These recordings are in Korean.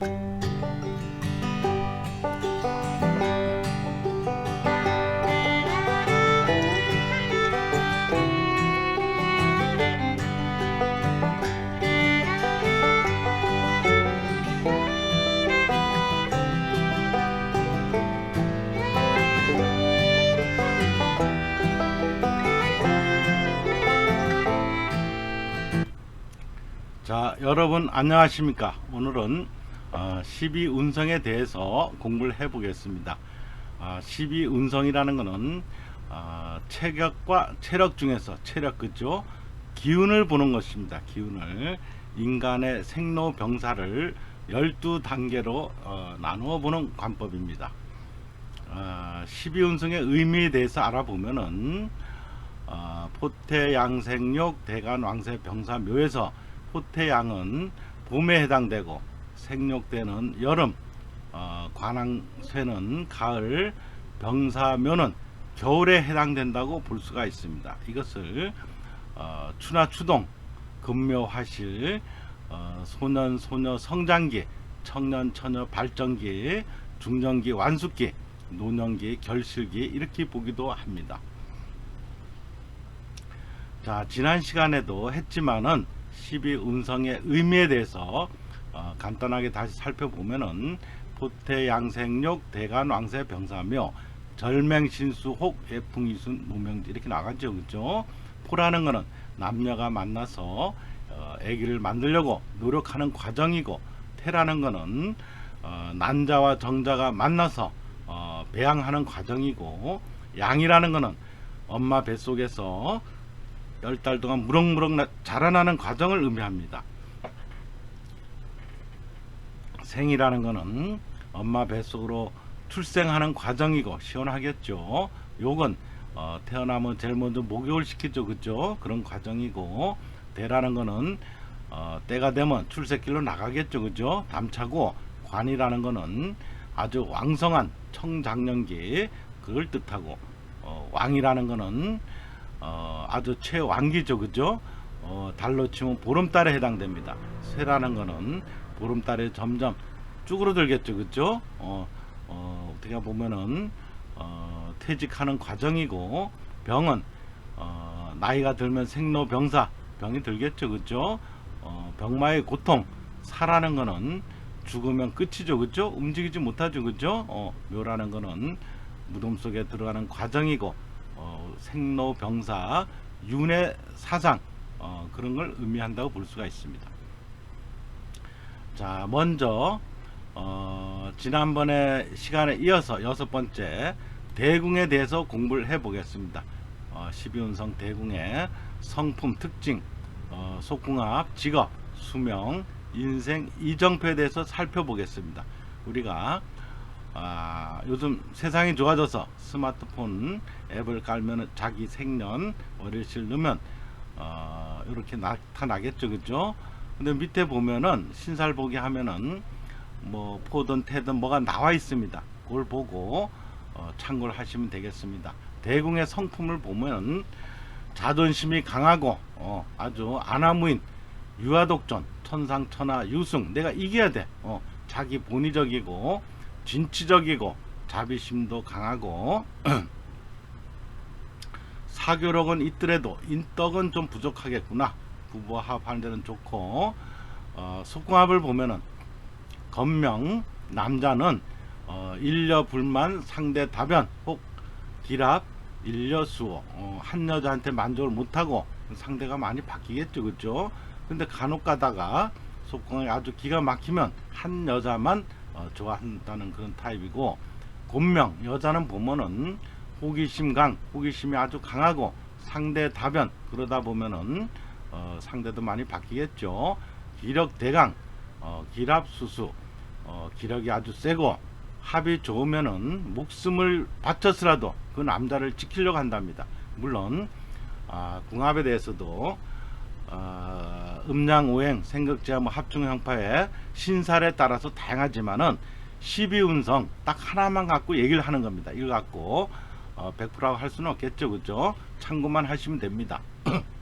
자, 여러분 안녕하십니까? 오늘은 어, 12운성에 대해서 공부를 해 보겠습니다. 아, 12운성이라는 것은 어, 체격과 체력 중에서 체력 그죠? 기운을 보는 것입니다. 기운을 인간의 생로병사를 12단계로 어, 나누어 보는 관법입니다. 어, 12운성의 의미에 대해서 알아보면은 어, 포태양생욕 대간왕세 병사묘에서 포태양은 봄에 해당되고 생욕대는 여름, 어, 관왕쇠는 가을, 병사묘는 겨울에 해당된다고 볼 수가 있습니다. 이것을 어, 추나 추동, 금묘화실, 어, 소년 소녀 성장기, 청년 처녀 발전기, 중년기 완숙기, 노년기 결실기 이렇게 보기도 합니다. 자, 지난 시간에도 했지만은 12운성의 의미에 대해서 어, 간단하게 다시 살펴보면은 포태양생욕 대간왕세 병사며 절맹신수혹 예풍이순 무명지 이렇게 나가죠 그죠 포라는 거는 남녀가 만나서 어, 아기를 만들려고 노력하는 과정이고 태라는 거는 어, 난자와 정자가 만나서 어, 배양하는 과정이고 양이라는 거는 엄마 뱃속에서 열 달 동안 무럭무럭 나- 자라나는 과정을 의미합니다. 생이라는 것은 엄마 뱃속으로 출생하는 과정이고 시원하겠죠. 요건 어, 태어나면 제일 먼저 목욕을 시키죠, 그죠? 그런 과정이고 대라는 거는 어, 때가 되면 출세길로 나가겠죠, 그죠? 담차고 관이라는 거는 아주 왕성한 청장년기 그걸 뜻하고 어, 왕이라는 거는 어, 아주 최왕기죠, 그죠? 어, 달로 치면 보름달에 해당됩니다. 쇠라는 거는 보름달에 점점 쭈그러들겠죠, 그죠? 어, 어, 어 떻게 보면은 어, 퇴직하는 과정이고 병은 어, 나이가 들면 생로병사 병이 들겠죠, 그죠? 어, 병마의 고통 사라는 거는 죽으면 끝이죠, 그죠? 움직이지 못하죠, 그죠? 어, 묘라는 거는 무덤 속에 들어가는 과정이고 어, 생로병사 윤회 사상 어, 그런 걸 의미한다고 볼 수가 있습니다. 자, 먼저 어, 지난번에 시간에 이어서 여섯 번째 대궁에 대해서 공부를 해 보겠습니다. 어, 12운성 대궁의 성품 특징, 어, 속궁합, 직업, 수명, 인생, 이정표에 대해서 살펴보겠습니다. 우리가 아, 요즘 세상이 좋아져서 스마트폰 앱을 깔면 자기 생년 월일실 넣으면 어, 이렇게 나타나겠죠, 그죠? 근데 밑에 보면은 신살 보기 하면은 뭐 포든 태든 뭐가 나와 있습니다. 그걸 보고 어, 참고를 하시면 되겠습니다. 대궁의 성품을 보면 자존심이 강하고 어, 아주 아나무인 유아독존 천상천하 유승 내가 이겨야 돼. 어, 자기 본의적이고 진취적이고 자비심도 강하고 사교력은 있더라도 인덕은 좀 부족하겠구나. 부부와 합하는 데는 좋고 어, 속궁합을 보면은 건명 남자는 어, 일려 불만 상대 다변 혹 기랍 일려 수호 어, 한 여자한테 만족을 못하고 상대가 많이 바뀌겠죠. 그죠? 근데 간혹 가다가 속궁합이 아주 기가 막히면 한 여자만 어, 좋아한다는 그런 타입이고 곤명 여자는 보면은 호기심 강 호기심이 아주 강하고 상대 다변 그러다 보면은 어, 상대도 많이 바뀌겠죠 기력 대강 어, 기랍 수수 어, 기력이 아주 세고 합이 좋으면은 목숨을 바쳐서라도 그 남자를 지키려고 한답니다. 물론 아, 궁합에 대해서도 어, 음양 오행, 생극제와 뭐 합중 형파의 신살에 따라서 다양하지만은 12운성 딱 하나만 갖고 얘기를 하는 겁니다. 이걸 갖고 어, 100%할 수는 없겠죠, 그죠? 참고만 하시면 됩니다.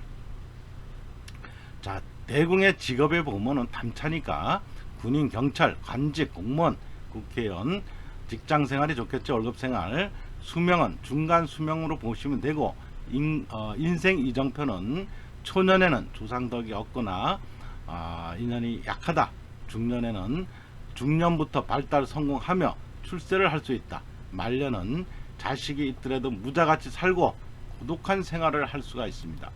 자, 대궁의 직업에 보면은 담차니까 군인, 경찰, 관직, 공무원, 국회의원, 직장 생활이 좋겠죠. 월급 생활. 수명은 중간 수명으로 보시면 되고 인, 어, 인생 이정표는 초년에는 조상덕이 없거나 아, 인연이 약하다. 중년에는 중년부터 발달 성공하며 출세를 할 수 있다. 말년은 자식이 있더라도 무자같이 살고 고독한 생활을 할 수가 있습니다.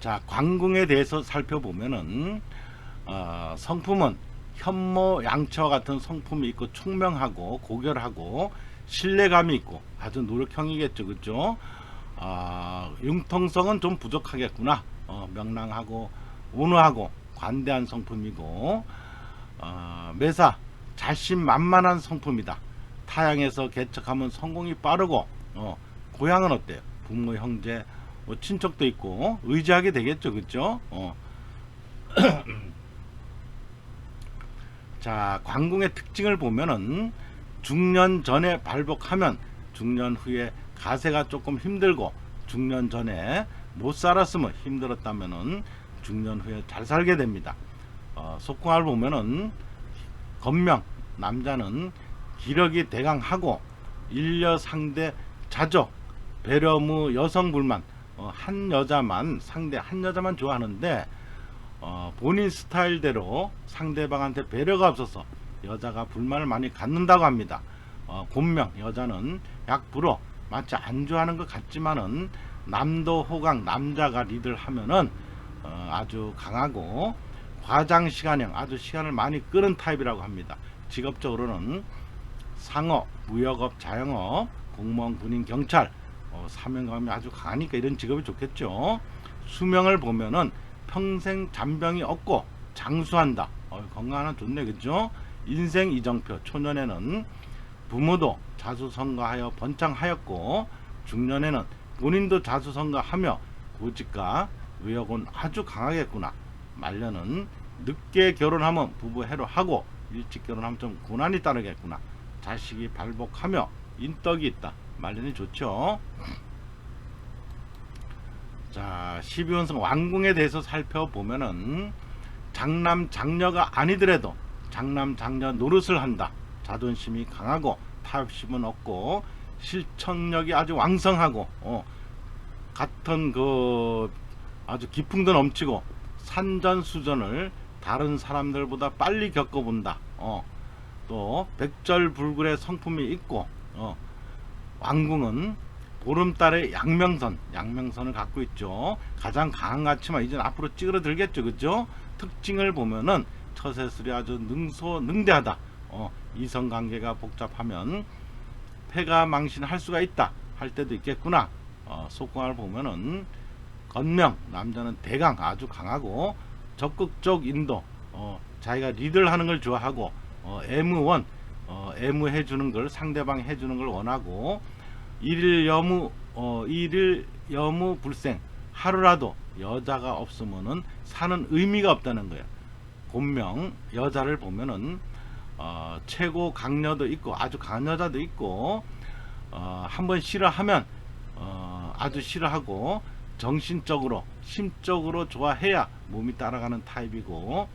자, 관궁에 대해서 살펴보면은 어, 성품은 현모 양처 같은 성품이 있고 총명하고 고결하고 신뢰감이 있고 아주 노력형이겠죠, 그죠? 아, 융통성은 좀 부족하겠구나. 어, 명랑하고 온화하고 관대한 성품이고 어, 매사 자신만만한 성품이다. 타양에서 개척하면 성공이 빠르고 어, 고향은 어때요? 부모, 형제, 뭐 친척도 있고 의지하게 되겠죠, 그죠? 어. 자, 관궁의 특징을 보면은 중년 전에 발복하면 중년 후에 가세가 조금 힘들고 중년 전에 못 살았으면 힘들었다면은 중년 후에 잘 살게 됩니다. 어, 속궁을 보면은 건명 남자는 기력이 대강하고 일녀 상대 자족 배려무 여성 불만 어, 한 여자만 상대 한 여자만 좋아하는데 어, 본인 스타일대로 상대방한테 배려가 없어서 여자가 불만을 많이 갖는다고 합니다. 어, 곤명 여자는 약불어 마치 안 좋아하는 것 같지만은 남도 호강 남자가 리드를 하면은 어, 아주 강하고 과장 시간형 아주 시간을 많이 끄는 타입이라고 합니다. 직업적으로는 상업, 무역업, 자영업, 공무원, 군인, 경찰 어, 사명감이 아주 강하니까 이런 직업이 좋겠죠. 수명을 보면은 평생 잔병이 없고 장수한다. 어, 건강 하나 좋네, 그죠? 인생 이정표 초년에는 부모도 자수성가하여 번창하였고 중년에는 본인도 자수성가하며 고집과 의욕은 아주 강하겠구나. 말년은 늦게 결혼하면 부부 해로 하고 일찍 결혼하면 좀 고난이 따르겠구나. 자식이 발복하며 인덕이 있다. 말년이 좋죠. 자, 12원성 왕궁에 대해서 살펴보면은 장남 장녀가 아니더라도 장남 장녀 노릇을 한다. 자존심이 강하고 타협심은 없고 실천력이 아주 왕성하고 어, 같은 그 아주 기풍도 넘치고 산전수전을 다른 사람들보다 빨리 겪어본다. 어, 또 백절불굴의 성품이 있고 어, 왕궁은 보름달의 양명선, 양명선을 갖고 있죠. 가장 강한 가치만 이제 앞으로 찌그러들겠죠, 그죠? 특징을 보면은 처세술이 아주 능소 능대하다. 어, 이성 관계가 복잡하면 폐가 망신할 수가 있다 할 때도 있겠구나. 어, 속궁을 보면은 건명 남자는 대강 아주 강하고 적극적 인도 어, 자기가 리드를 하는 걸 좋아하고 어, 애무원 어, 애무해 주는 걸 상대방 해 주는 걸 원하고 일일 여무 어, 일일 여무 불생 하루라도 여자가 없으면은 사는 의미가 없다는 거예요. 본명 여자를 보면은 어, 최고 강녀도 있고 아주 강한 여자도 있고 어, 한번 싫어하면 어, 아주 싫어하고 정신적으로 심적으로 좋아해야 몸이 따라가는 타입이고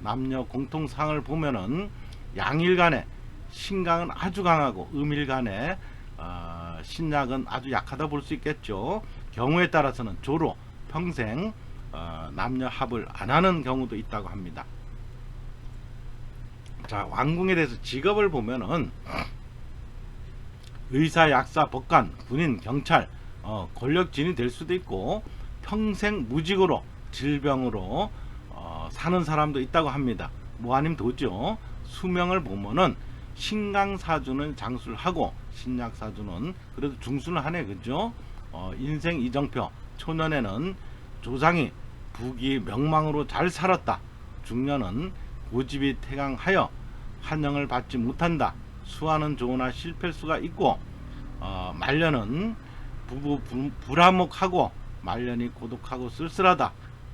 남녀 공통상을 보면은 양일간에 신강은 아주 강하고 음일간에 어, 신약은 아주 약하다 볼 수 있겠죠. 경우에 따라서는 조로 평생 어, 남녀 합을 안 하는 경우도 있다고 합니다. 자 왕궁에 대해서 직업을 보면은 의사, 약사, 법관, 군인, 경찰, 어, 권력진이 될 수도 있고 평생 무직으로 질병으로 어, 사는 사람도 있다고 합니다. 뭐 아니면 도죠. 수명을 보면은 신강사주는 장수를 하고 신약사주는 그래도 중수는 하네 그죠? 어, 인생 이정표 초년에는 조상이 부귀 명망으로 잘 살았다. 중년은 고집이 태강하여 환영을 받지 못한다. 수하는 좋으나 실패할 수가 있고 어, 말년은 부부 불- 불화목하고 말년이 고독하고 쓸쓸하다.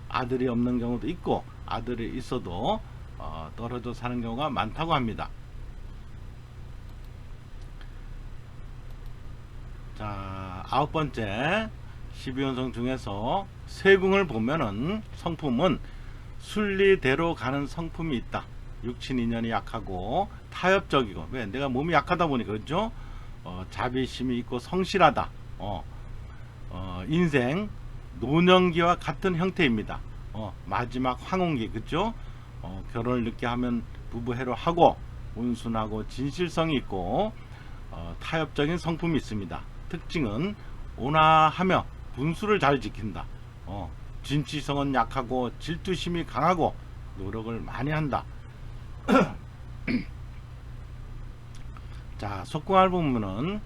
아들이 없는 경우도 있고 아들이 있어도 어, 떨어져 사는 경우가 많다고 합니다. 자 아홉 번째 12연성 중에서 세궁을 보면은 성품은 순리대로 가는 성품이 있다. 육친 인연이 약하고 타협적이고 왜 내가 몸이 약하다 보니까 그죠? 어, 자비심이 있고 성실하다. 어, 어, 인생 노년기와 같은 형태입니다. 어, 마지막 황혼기 그죠? 어, 결혼을 늦게 하면 부부 해로 하고 온순하고 진실성이 있고 어, 타협적인 성품이 있습니다. 특징은 온화하며 분수를 잘 지킨다. 어, 진취성은 약하고 질투심이 강하고 노력을 많이 한다. 자, 속궁을 보면은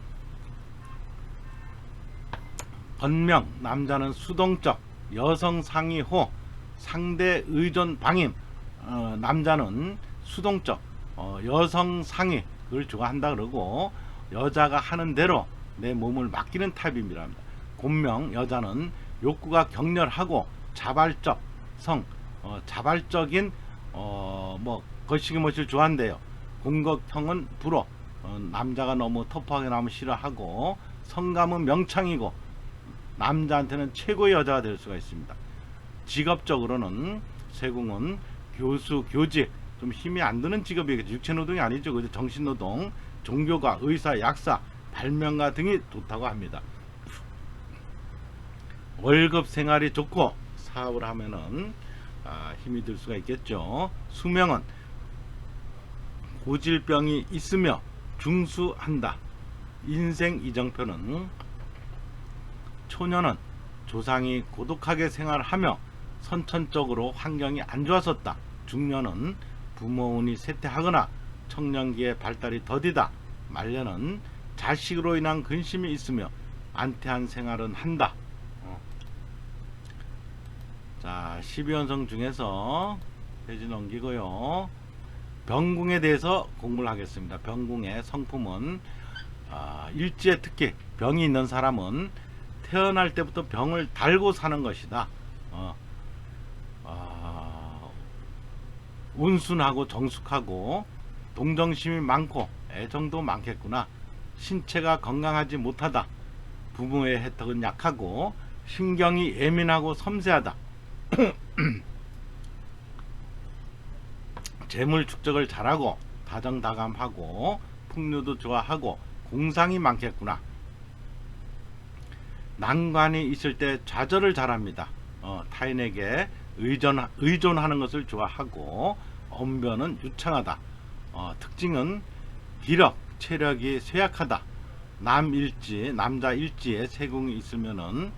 번명 남자는 수동적 여성 상의호 상대 의존 방임 어, 남자는 수동적 어, 여성 상의 그걸 좋아한다 그러고 여자가 하는 대로 내 몸을 맡기는 타입입니다. 곤명 여자는 욕구가 격렬하고 자발적 성 어, 자발적인 어, 뭐 거시기 멋을 좋아한대요. 공격형은 불어 어, 남자가 너무 터프하게 나면 싫어하고 성감은 명창이고 남자한테는 최고의 여자가 될 수가 있습니다. 직업적으로는 세궁은 교수, 교직 좀 힘이 안 드는 직업이겠죠. 육체노동이 아니죠. 정신노동, 종교가, 의사, 약사, 발명가 등이 좋다고 합니다. 월급 생활이 좋고 사업을 하면은 아, 힘이 들 수가 있겠죠. 수명은 고질병이 있으며 중수한다. 인생 이정표는 초년은 조상이 고독하게 생활하며 선천적으로 환경이 안 좋았었다. 중년은 부모운이 쇠퇴하거나 청년기에 발달이 더디다. 말년은 자식으로 인한 근심이 있으며 안태한 생활은 한다. 어. 자, 12연성 중에서 페이지 넘기고요. 병궁에 대해서 공부를 하겠습니다. 병궁의 성품은 아, 일지에 특히 병이 있는 사람은 태어날 때부터 병을 달고 사는 것이다. 어, 아, 온순하고 정숙하고 동정심이 많고 애정도 많겠구나. 신체가 건강하지 못하다. 부모의 혜택은 약하고 신경이 예민하고 섬세하다. 재물 축적을 잘하고 다정다감하고 풍류도 좋아하고 공상이 많겠구나. 난관이 있을 때 좌절을 잘합니다. 어, 타인에게 의존, 의존하는 것을 좋아하고 언변은 유창하다. 어, 특징은 기력, 체력이 쇠약하다. 남일지, 남자 일지에 세궁이 있으면은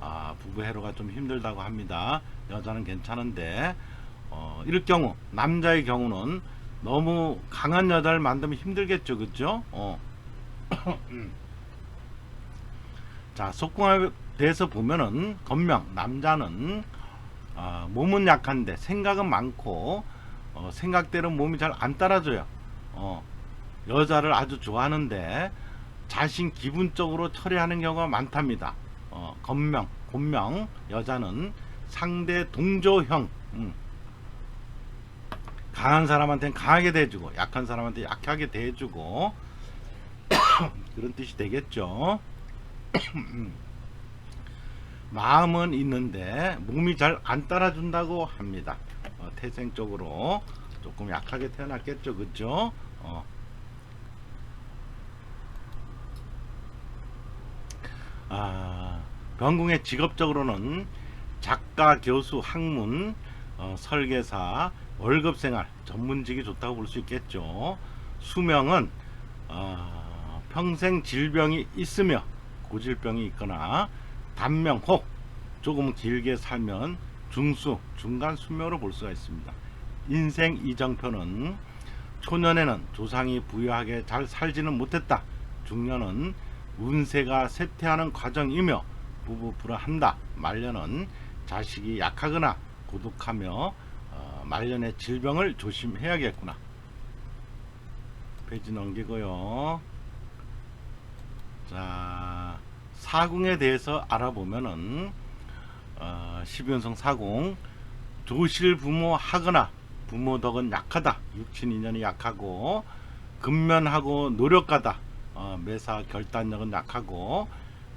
아, 부부 해로가 좀 힘들다고 합니다. 여자는 괜찮은데 어, 이럴 경우 남자의 경우는 너무 강한 여자를 만들면 힘들겠죠, 그죠? 어. 자, 속궁에 대해서 보면은 건명 남자는 어, 몸은 약한데 생각은 많고 어, 생각대로 몸이 잘 안 따라줘요. 어, 여자를 아주 좋아하는데 자신 기분적으로 처리하는 경우가 많답니다. 어, 건명, 곤명 여자는 상대 동조형 음. 강한 사람한테는 강하게 대해주고 약한 사람한테 약하게 대해주고 그런 뜻이 되겠죠. 마음은 있는데 몸이 잘 안 따라준다고 합니다. 어, 태생적으로 조금 약하게 태어났겠죠, 그죠? 어. 아, 병궁의 직업적으로는 작가, 교수, 학문, 어, 설계사, 월급생활 전문직이 좋다고 볼 수 있겠죠. 수명은 어, 평생 질병이 있으며 고질병이 있거나 단명 혹 조금 길게 살면 중수 중간 수명으로 볼 수가 있습니다. 인생 이정표는 초년에는 조상이 부유하게 잘 살지는 못했다. 중년은 운세가 쇠퇴하는 과정이며 부부 불화한다. 말년은 자식이 약하거나 고독하며 어, 말년의 질병을 조심해야겠구나. 페이지 넘기고요. 자, 사궁에 대해서 알아보면은 어, 12연성 사궁 조실 부모 하거나 부모 덕은 약하다. 육친 인연이 약하고 근면하고 노력가다. 어, 매사 결단력은 약하고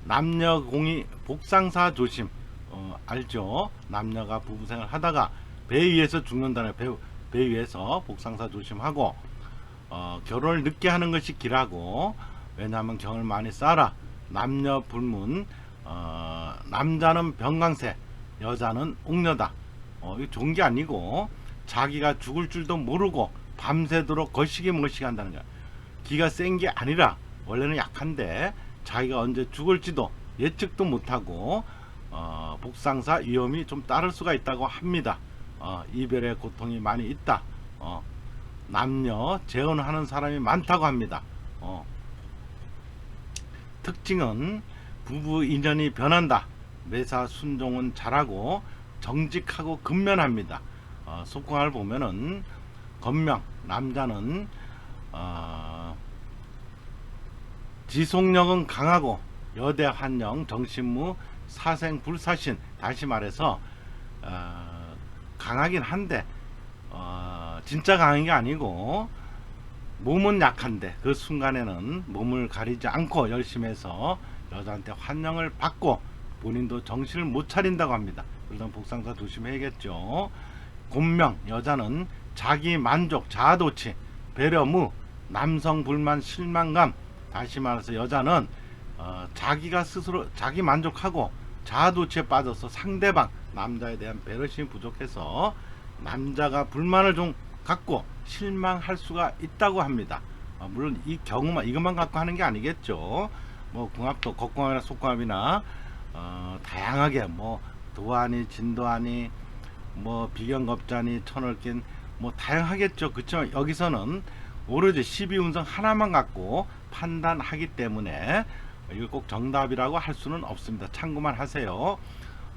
남녀 공이 복상사 조심. 어, 알죠? 남녀가 부부 생활 하다가 배 위에서 죽는다는 배, 배 위에서 복상사 조심하고 어, 결혼을 늦게 하는 것이 길하고 왜냐하면 경을 많이 쌓아라. 남녀 불문 어, 남자는 병강세 여자는 옥녀다. 어, 이거 좋은 게 아니고 자기가 죽을 줄도 모르고 밤새도록 거시기 머시기 한다는 거야. 기가 센 게 아니라 원래는 약한데 자기가 언제 죽을지도 예측도 못하고 어, 복상사 위험이 좀 따를 수가 있다고 합니다. 어, 이별의 고통이 많이 있다. 어, 남녀 재혼하는 사람이 많다고 합니다. 어, 특징은 부부 인연이 변한다. 매사 순종은 잘하고 정직하고 근면합니다. 어, 속궁을 보면은 건명 남자는 어, 지속력은 강하고 여대 한영 정신무 사생 불사신 다시 말해서 어, 강하긴 한데 어, 진짜 강한 게 아니고 몸은 약한데 그 순간에는 몸을 가리지 않고 열심히 해서 여자한테 환영을 받고 본인도 정신을 못 차린다고 합니다. 일단 복상사 조심해야겠죠. 곤명 여자는 자기 만족 자아도취 배려무 남성 불만 실망감 다시 말해서 여자는 어, 자기가 스스로 자기 만족하고 자아도취에 빠져서 상대방 남자에 대한 배려심이 부족해서 남자가 불만을 좀 갖고 실망할 수가 있다고 합니다. 어, 물론 이 경우만 이것만 갖고 하는 게 아니겠죠. 뭐 궁합도 겉궁합이나 속궁합이나 어, 다양하게 뭐 도안이 진도안이 뭐 비경겁자니 천을낀 뭐 다양하겠죠. 그렇지만 여기서는 오로지 12운성 하나만 갖고 판단하기 때문에 이걸 꼭 정답이라고 할 수는 없습니다. 참고만 하세요.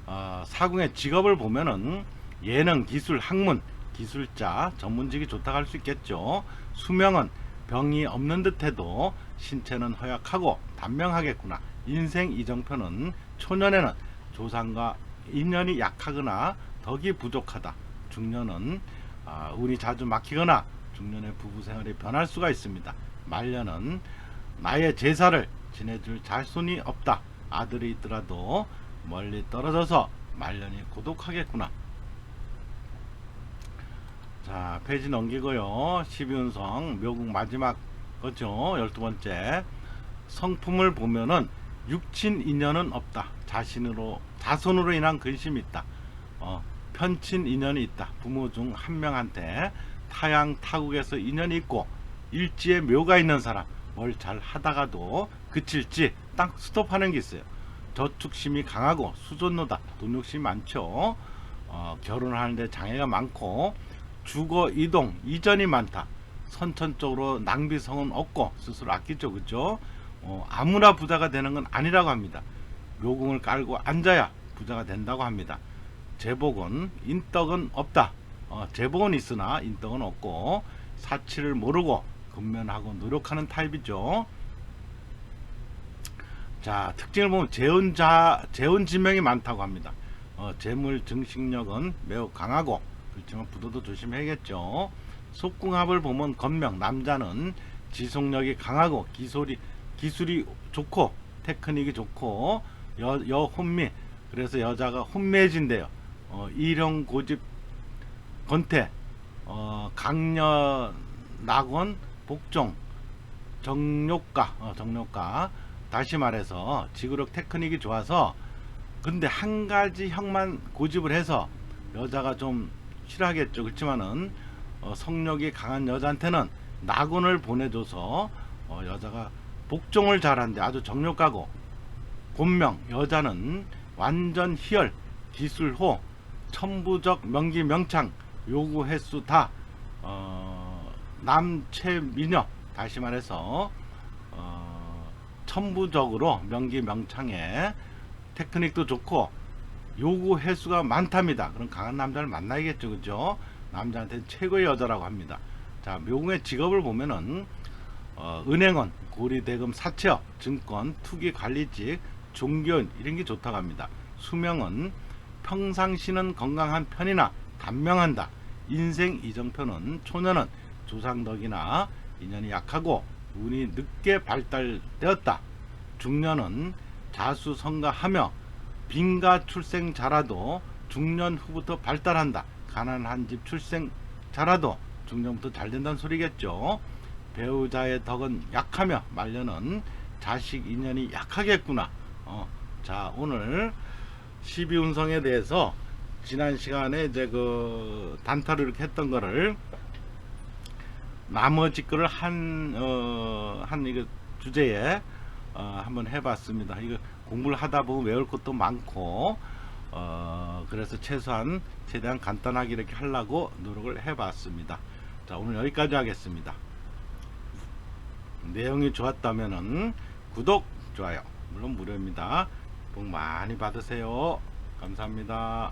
어, 사궁의 직업을 보면은 예능, 기술, 학문, 기술자, 전문직이 좋다고 할 수 있겠죠. 수명은 병이 없는 듯해도 신체는 허약하고 단명하겠구나. 인생 이정표는 초년에는 조상과 인연이 약하거나 덕이 부족하다. 중년은 아, 운이 자주 막히거나 중년의 부부 생활이 변할 수가 있습니다. 말년은 나의 제사를 지내줄 자손이 없다. 아들이 있더라도 멀리 떨어져서 말년이 고독하겠구나. 자, 페이지 넘기고요. 12운성 묘국 마지막 거죠. 12번째. 성품을 보면은 육친 인연은 없다. 자신으로 자손으로 인한 근심이 있다. 어, 편친 인연이 있다. 부모 중 한 명한테 타양 타국에서 인연이 있고 일지에 묘가 있는 사람 뭘 잘 하다가도 그칠지 딱 스톱하는 게 있어요. 저축심이 강하고 수존노다. 돈 욕심이 많죠. 어, 결혼하는데 장애가 많고 주거 이동 이전이 많다. 선천적으로 낭비성은 없고 스스로 아끼죠, 그죠? 어, 아무나 부자가 되는 건 아니라고 합니다. 묘궁을 깔고 앉아야 부자가 된다고 합니다. 제복은 인덕은 없다. 어, 제복은 있으나 인덕은 없고 사치를 모르고 근면하고 노력하는 타입이죠. 자 특징을 보면 재혼자 재혼 지명이 많다고 합니다. 어, 재물 증식력은 매우 강하고 그렇지만 부도도 조심해야겠죠. 속궁합을 보면 건명 남자는 지속력이 강하고 기술이 기술이 좋고 테크닉이 좋고 여, 여 혼미 그래서 여자가 혼매진대요. 어, 일형 고집 건태 어, 강녀 낙원 복종 정욕가 어, 정욕가. 다시 말해서 지구력 테크닉이 좋아서 근데 한 가지 형만 고집을 해서 여자가 좀 싫어하겠죠. 그렇지만은 어, 성욕이 강한 여자한테는 낙원을 보내줘서 어, 여자가 복종을 잘하는데 아주 정욕가고 본명 여자는 완전 희열 기술호 천부적 명기 명창 요구 횟수 다 어, 남체미녀 다시 말해서 어, 천부적으로 명기 명창에 테크닉도 좋고 요구 횟수가 많답니다. 그럼 강한 남자를 만나야겠죠, 그죠? 남자한테 최고의 여자라고 합니다. 자, 묘궁의 직업을 보면은 어, 은행원, 고리대금 사채업, 증권, 투기 관리직, 종교인 이런 게 좋다고 합니다. 수명은 평상시는 건강한 편이나 단명한다. 인생 이정표는 초년은 조상덕이나 인연이 약하고 운이 늦게 발달되었다. 중년은 자수성가하며 빈가 출생자라도 중년 후부터 발달한다. 가난한 집 출생자라도 중년부터 잘 된다는 소리겠죠. 배우자의 덕은 약하며 말년은 자식 인연이 약하겠구나. 어, 자 오늘 12운성에 대해서 지난 시간에 이제 그 단타를 이렇게 했던 거를 나머지 거를 한, 어, 한 이거 주제에 어, 한번 해봤습니다. 이거 공부를 하다 보면 외울 것도 많고, 어, 그래서 최소한 최대한 간단하게 이렇게 하려고 노력을 해봤습니다. 자, 오늘 여기까지 하겠습니다. 내용이 좋았다면은 구독, 좋아요, 물론 무료입니다. 복 많이 받으세요. 감사합니다.